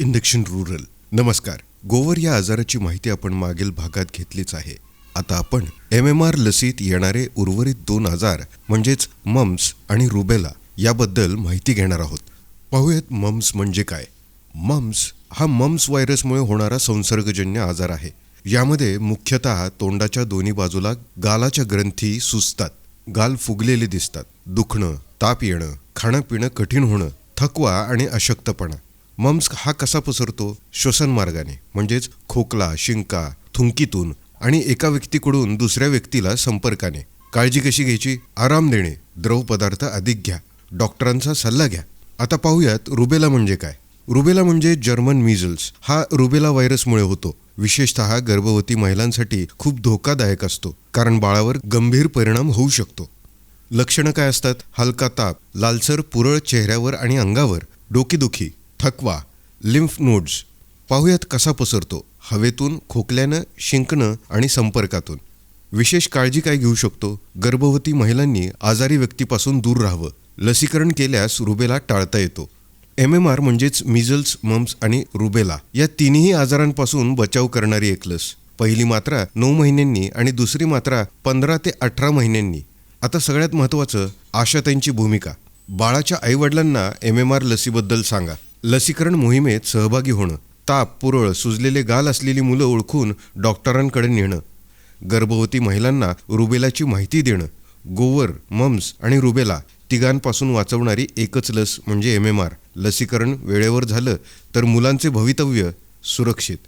Induction rural. नमस्कार. गोवर या आजाराची माहिती आपण मागील भागात घेतलीच आहे. आता आपण एम एम आर लसीत येणारे उर्वरित दोन आजार म्हणजेच मम्स आणि रुबेला याबद्दल माहिती घेणार आहोत. पाहूयात मम्स म्हणजे काय? मम्स हा मम्स व्हायरसमुळे होणारा संसर्गजन्य आजार आहे. यामध्ये मुख्यतः तोंडाच्या दोन्ही बाजूला गालाच्या ग्रंथी सुजतात. गाल फुगलेले दिसतात. दुखणं ताप येणं खाणं पिणं कठीण होणं थकवा आणि अशक्तपणा. मम्स हा कसा पसरतो? श्वसन मार्गाने. म्हणजेच खोकला शिंका थुंकीतून आणि एका व्यक्तीकडून दुसऱ्या व्यक्तीला संपर्काने. काळजी कशी घ्यायची? आराम देणे. द्रव पदार्थ अधिक घ्या. डॉक्टरांचा सल्ला घ्या. आता पाहूयात रुबेला म्हणजे काय? रुबेला म्हणजे जर्मन मिझल्स हा रुबेला व्हायरसमुळे होतो. विशेषतः गर्भवती महिलांसाठी खूप धोकादायक असतो कारण बाळावर गंभीर परिणाम होऊ शकतो. लक्षणं काय असतात? हलका ताप लालसर पुरळ चेहऱ्यावर आणि अंगावर डोकेदुखी थकवा लिम्फ नोड्स पाहूयात कसा पसरतो? हवेतून खोकल्यानं शिंकणं आणि संपर्कातून. विशेष काळजी काय घेऊ शकतो? गर्भवती महिलांनी आजारी व्यक्तीपासून दूर राहावं. लसीकरण केल्यास रुबेला टाळता येतो. एम एम आर म्हणजेच मिझल्स मम्स आणि रुबेला या तिन्ही आजारांपासून बचाव करणारी एक लस. पहिली मात्रा नऊ महिन्यांनी आणि दुसरी मात्रा पंधरा ते अठरा महिन्यांनी. आता सगळ्यात महत्त्वाचं आशाताईंची भूमिका. बाळाच्या आईवडिलांना एम एम आर लसीबद्दल सांगा. लसीकरण मोहिमेत सहभागी होणं ताप पुरळ सुजलेले गाल असलेली मुलं ओळखून डॉक्टरांकडे नेणं गर्भवती महिलांना रुबेलाची माहिती देणं गोवर मम्स आणि रुबेला तिघांपासून वाचवणारी एकच लस म्हणजे एम एम आर. लसीकरण वेळेवर झालं तर मुलांचे भवितव्य सुरक्षित.